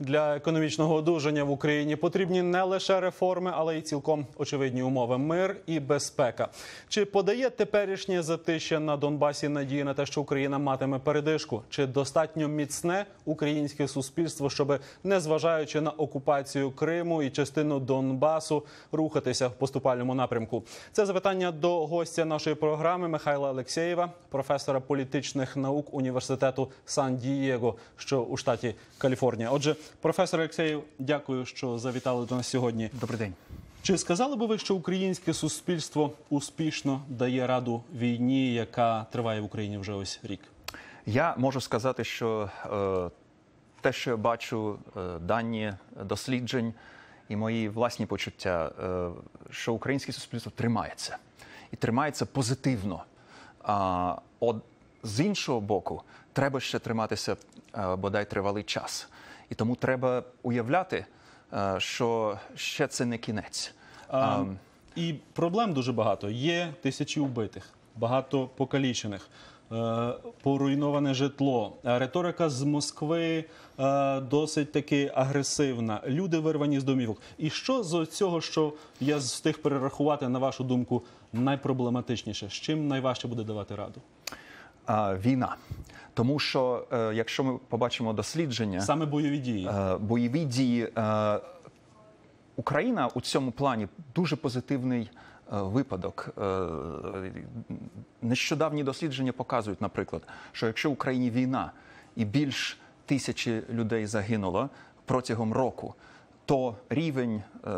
Для економічного одужання в Україні потрібні не лише реформи, але й цілком очевидні умови мир і безпека. Чи подає теперішнє затища на Донбасі надії на те, що Україна матиме передишку? Чи достатньо міцне українське суспільство, щоб незважаючи на окупацію Криму і частину Донбасу, рухатися в поступальному напрямку? Це запитання до гостя нашої програми Михайла Алексєєва, професора політичних наук університету Сан-Дієго, що у штаті Каліфорнія. Отже, професор Алексєєв, дякую, що завітали до нас сьогодні. Добрий день. Чи сказали би ви, що українське суспільство успішно дає раду війні, яка триває в Україні вже ось рік? Я можу сказати, що е, те, що я бачу, е, дані досліджень і мої власні почуття, е, що українське суспільство тримається і тримається позитивно. А от з іншого боку, треба ще триматися е, бодай тривалий час. І тому треба уявляти, е, що ще це не кінець. А, і проблем дуже багато. Є тисячі вбитих, багато покалічених, е, поруйноване житло. Е, Риторика з Москви досить таки агресивна. Люди вирвані з домівок. І що з цього, що я встиг перерахувати, на вашу думку, найпроблематичніше? З чим найважче буде давати раду? А, Війна. Тому що е, якщо ми побачимо дослідження, Саме бойові дії. Е, бойові дії. е, Україна у цьому плані дуже позитивний е, випадок. Е, Нещодавні дослідження показують, наприклад, що якщо в Україні війна і більш тисячі людей загинуло протягом року, то рівень е,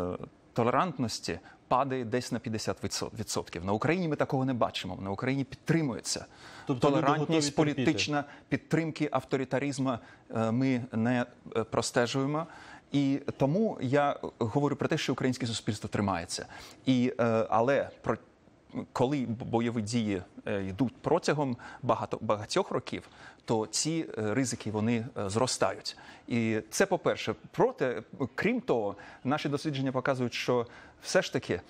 толерантності падає десь на 50%. На Україні ми такого не бачимо. На Україні підтримується Тобто толерантність, політична підтримки авторитаризму е, ми не е, простежуємо. І тому я говорю про те, що українське суспільство тримається. І, е, але про коли бойові дії е, йдуть протягом багато багатьох років, то ці е, ризики вони е, зростають. І це по-перше. Проте, крім того, наші дослідження показують, що все ж таки,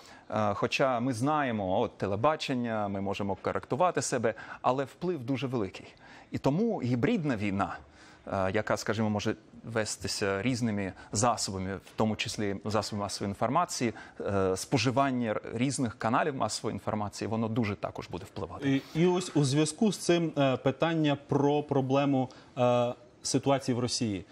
хоча ми знаємо от, телебачення, ми можемо коректувати себе, але вплив дуже великий. І тому гібридна війна, яка, скажімо, може вестися різними засобами, в тому числі засобами масової інформації, е, споживання різних каналів масової інформації, воно дуже також буде впливати. І, і ось у зв'язку з цим е, питання про проблему е, ситуації в Росії.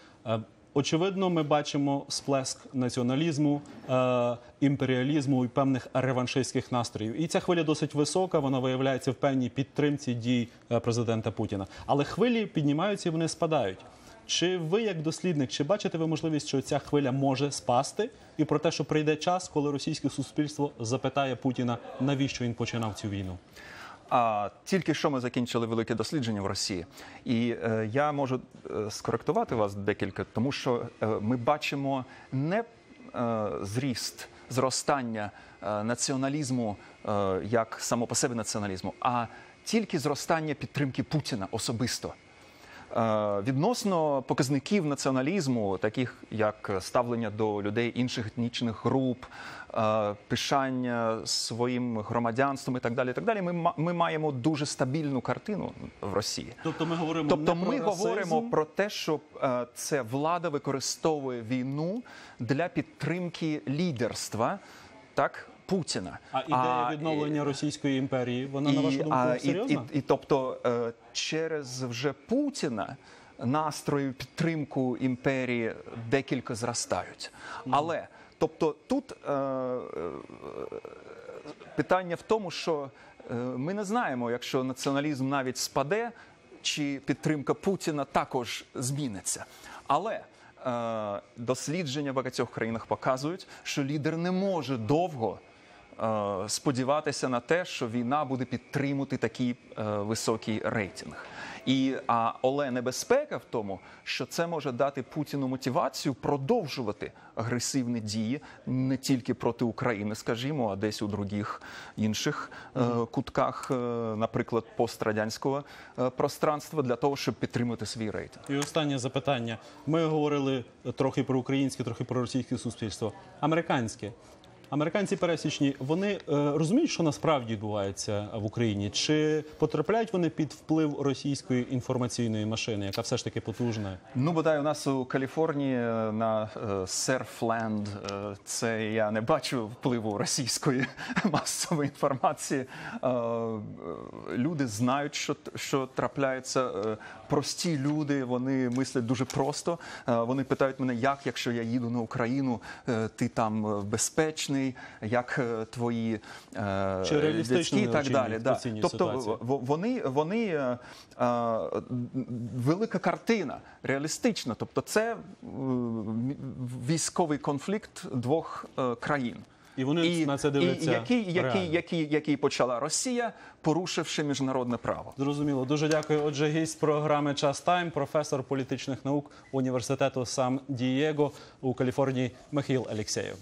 Очевидно, ми бачимо сплеск націоналізму, е, імперіалізму і певних реваншистських настроїв. І ця хвиля досить висока. Вона виявляється в певній підтримці дій е, президента Путіна. Але хвилі піднімаються і вони спадають. Чи ви, як дослідник, чи бачите ви можливість, що ця хвиля може спасти, і про те, що прийде час, коли російське суспільство запитає Путіна, навіщо він починав цю війну? А тільки що ми закінчили велике дослідження в Росії, і е, я можу е, скоректувати вас декілька, тому що е, ми бачимо не е, зріст, зростання е, націоналізму е, як само по себе націоналізму, а тільки зростання підтримки Путіна особисто. Е, Відносно показників націоналізму, таких як ставлення до людей інших етнічних груп, е, пишання своїм громадянством і так далі. і Так далі, ми, ми маємо дуже стабільну картину в Росії. Тобто ми говоримо Тобто не ми про говоримо про те, що е, це влада використовує війну для підтримки лідерства, так Путіна. а ідея і- відновлення Російської імперії, вона на вашу думку а, і, серйозна? і, і тобто е, через вже Путіна настрої підтримку імперії декілька зростають. Але тобто тут е, е, питання в тому, що е, ми не знаємо, якщо націоналізм навіть спаде, чи підтримка Путіна також зміниться. Але е, дослідження в багатьох країнах показують, що лідер не може довго е, сподіватися на те, що війна буде підтримувати такий е, високий рейтинг. І а але небезпека в тому, що це може дати Путіну мотивацію продовжувати агресивні дії не тільки проти України, скажімо, а десь у других інших е, кутках, е, наприклад, пострадянського е, пространства, для того, щоб підтримати свій рейтинг. І останнє запитання. Ми говорили трохи про українське, трохи про російське суспільство. Американське. Американці пересічні вони е, розуміють, що насправді відбувається в Україні, чи потрапляють вони під вплив російської інформаційної машини, яка все ж таки потужна? Ну, бодай у нас у Каліфорнії е, на е, Серфленд е, це я не бачу впливу російської масової інформації. Е, е, Люди знають, що, що трапляється. Е, Прості люди, вони мислять дуже просто. Е, Вони питають мене, як, якщо я їду на Україну, е, ти там е, безпечний, як е, твої е, дядьки і так далі. Да. Тобто ситуацію? вони, вони е, е, велика картина, реалістична. Тобто, це е, військовий конфлікт двох е, країн. І вони на це дивляться І який, який, який, який почала Росія, порушивши міжнародне право. Зрозуміло, дуже дякую. Отже, гість програми Час Тайм, професор політичних наук університету Сан Дієго у Каліфорнії Михаїл Алєксєєв.